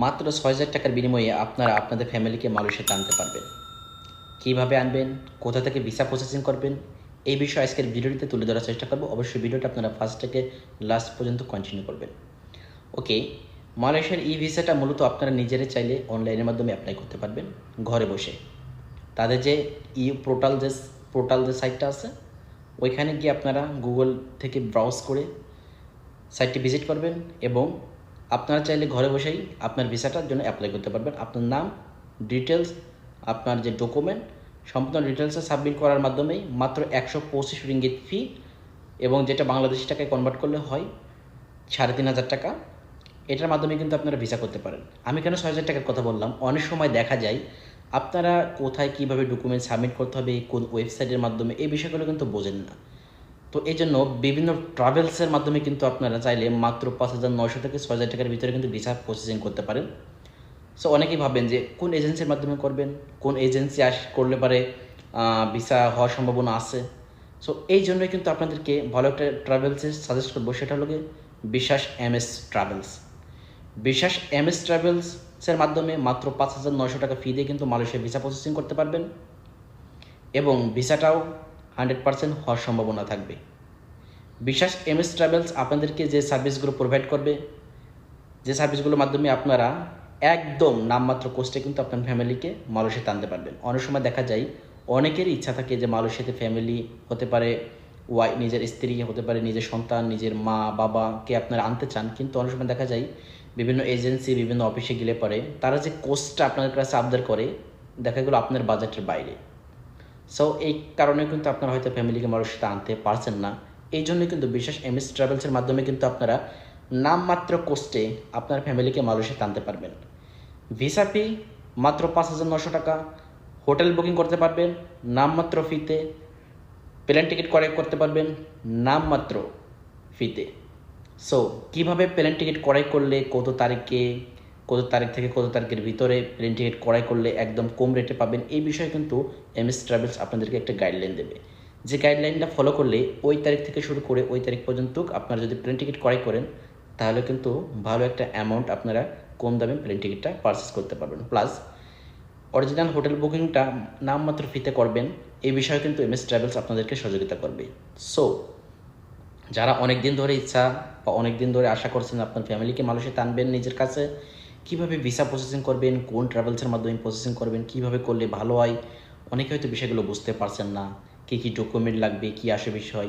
মাত্র ছয় হাজার টাকার বিনিময়ে আপনারা আপনাদের ফ্যামিলিকে মালয়েশিয়াতে আনতে পারবেন। কীভাবে আনবেন? কোথা থেকে ভিসা প্রসেসিং করবেন? এই বিষয়ে আজকের ভিডিওটিতে তুলে ধরার চেষ্টা করব। অবশ্যই ভিডিওটা আপনারা ফার্স্ট থেকে লাস্ট পর্যন্ত কন্টিনিউ করবেন। ওকে মালয়েশিয়ার ই ভিসাটা মূলত আপনারা নিজেরাই চাইলে অনলাইনের মাধ্যমে অ্যাপ্লাই করতে পারবেন, ঘরে বসে। তাদের যে ই পোর্টাল যে পোর্টাল যে সাইটটা আছে, ওইখানে গিয়ে আপনারা গুগল থেকে ব্রাউজ করে সাইটটি ভিজিট করবেন এবং আপনারা চাইলে ঘরে বসেই আপনার ভিসাটার জন্য অ্যাপ্লাই করতে পারবেন। আপনার নাম ডিটেলস আপনার যে ডকুমেন্ট সম্পূর্ণ ডিটেলসে সাবমিট করার মাধ্যমেই মাত্র একশো পঁচিশ রিঙ্গিত ফি এবং যেটা বাংলাদেশি টাকায় কনভার্ট করলে হয় সাড়ে তিন হাজার টাকা। এটার মাধ্যমে কিন্তু আপনারা ভিসা করতে পারেন। আমি কেন ছয় হাজার টাকার কথা বললাম? অনেক সময় দেখা যায় আপনারা কোথায় কীভাবে ডকুমেন্ট সাবমিট করতে হবে, কোন ওয়েবসাইটের মাধ্যমে, এই বিষয়গুলো কিন্তু বোঝেন না। তো এই জন্য বিভিন্ন ট্রাভেলসের মাধ্যমে কিন্তু আপনারা চাইলে মাত্র পাঁচ হাজার নয়শো থেকে ছয় হাজার টাকার ভিতরে কিন্তু ভিসা প্রসেসিং করতে পারেন। সো অনেকেই ভাবেন যে কোন এজেন্সির মাধ্যমে করবেন? কোন এজেন্সি আস, করলে পারে ভিসা হওয়ার সম্ভাবনা আছে? সো এই জন্যই কিন্তু আপনাদেরকে ভালো একটা ট্রাভেলসের সাজেস্ট করব, সেটা হলো Biswas M S travels Biswas M S ট্রাভেলসের মাধ্যমে মাত্র পাঁচ হাজার নয়শো টাকা ফি দিয়ে কিন্তু মালয়েশিয়া ভিসা প্রসেসিং করতে পারবেন। এবং ভিসাটাও হান্ড্রেড পার্সেন্ট হওয়ার সম্ভাবনা থাকবে। বিশ্বাস এম এস ট্রাভেলস আপনাদেরকে যে সার্ভিসগুলো প্রোভাইড করবে, যে সার্ভিসগুলোর মাধ্যমে আপনারা একদম নামমাত্র কোস্টে কিন্তু আপনার ফ্যামিলিকে মালয়েশিয়াতে আনতে পারবেন। অনেক সময় দেখা যায়, অনেকেরই ইচ্ছা থাকে যে মালয়েশিয়াতে ফ্যামিলি হতে পারে, ওয়াই, নিজের স্ত্রী হতে পারে, নিজের সন্তান, নিজের মা, বাবাকে আপনারা আনতে চান। কিন্তু অনেক সময় দেখা যায়, বিভিন্ন এজেন্সি বিভিন্ন অফিসে গেলে পরে তারা যে কোস্টটা আপনাদের কাছে আবদার করে, দেখা গেলো আপনার বাজেটের বাইরে। সো এই কারণে কিন্তু আপনারা হয়তো ফ্যামিলিকে মালয়েশিয়াতে আনতে পারছেন না। এই জন্যই কিন্তু বিশেষ এমএস ট্রাভেলসের মাধ্যমে কিন্তু আপনারা নামমাত্র কোস্টে আপনার ফ্যামিলিকে মালয়েশিয়াতে আনতে পারবেন। ভিসা ফি মাত্র পাঁচ হাজার নশো টাকা। হোটেল বুকিং করতে পারবেন, নামমাত্র ফিতে প্লেন টিকিট করে করতে পারবেন, নামমাত্র ফিতে সো কীভাবে প্লেন টিকিট ক্রয় করলে, কত তারিখে কত তারিখ থেকে কত তারিখের ভিতরে প্লেন টিকিট ক্রয় করলে একদম কম রেটে পাবেন, এই বিষয়ে কিন্তু এম এস ট্রাভেলস আপনাদেরকে একটা গাইডলাইন দেবে। যে গাইডলাইনটা ফলো করলে ওই তারিখ থেকে শুরু করে ওই তারিখ পর্যন্ত আপনারা যদি প্লেন টিকিট ক্রয় করেন, তাহলে কিন্তু ভালো একটা অ্যামাউন্ট আপনারা কম দামে প্লেন টিকিটটা পারচেস করতে পারবেন। প্লাস অরিজিনাল হোটেল বুকিংটা নামমাত্র ফিতে করবেন, এই বিষয়ে কিন্তু এম এস ট্রাভেলস আপনাদেরকে সহযোগিতা করবে। সো যারা অনেক দিন ধরে ইচ্ছা বা অনেক দিন ধরে আশা করছেন আপনার ফ্যামিলিকে মালয়েশিয়াতে আনবেন নিজের কাছে কীভাবে ভিসা প্রসেসিং করবেন, কোন ট্রাভেলসের মাধ্যমে প্রসেসিং করবেন, কীভাবে করলে ভালো হয়? অনেকে হয়তো বিষয়গুলো বুঝতে পারছেন না। কী কী ডকুমেন্ট লাগবে, কী আসে বিষয়?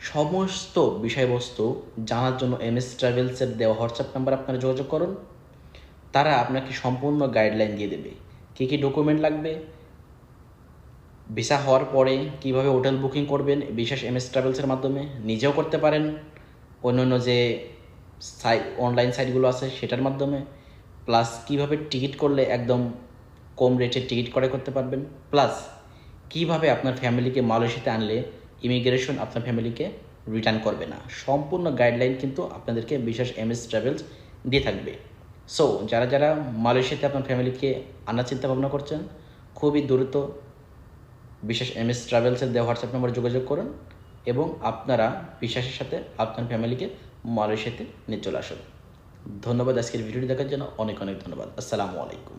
সমস্ত বিষয়বস্তু জানার জন্য এম এস ট্রাভেলসের দেওয়া হোয়াটসঅ্যাপ নাম্বার আপনারা যোগাযোগ করুন। তারা আপনাকে সম্পূর্ণ গাইডলাইন দিয়ে দেবে। কী কী ডকুমেন্ট লাগবে? ভিসা হওয়ার পরে কীভাবে হোটেল বুকিং করবেন? বিশেষ এম এস ট্রাভেলসের মাধ্যমে নিজেও করতে পারেন। অন্য অন্য যে সাইট অনলাইন সাইটগুলো আছে, সেটার মাধ্যমে। প্লাস কীভাবে টিকিট করলে একদম কম রেটে টিকিট করে করতে পারবেন? প্লাস কীভাবে আপনার ফ্যামিলিকে মালয়েশিয়াতে আনলে ইমিগ্রেশন আপনার ফ্যামিলিকে রিটার্ন করবে না? সম্পূর্ণ গাইডলাইন কিন্তু আপনাদেরকে বিশেষ এম এস ট্রাভেলস দিয়ে থাকবে। সো যারা যারা মালয়েশিয়াতে আপনার ফ্যামিলিকে আনার চিন্তা ভাবনা করছেন, খুবই দ্রুত বিশেষ এম এস ট্রাভেলসের দেওয়া হোয়াটসঅ্যাপ নম্বরে যোগাযোগ করুন এবং আপনারা বিশ্বাসের সাথে আপনার ফ্যামিলিকে মালয়েশিয়াতে নিয়ে চলে আসুন। ধন্যবাদ আজকের ভিডিওটি দেখার জন্য। অনেক অনেক ধন্যবাদ। আসসালামু আলাইকুম।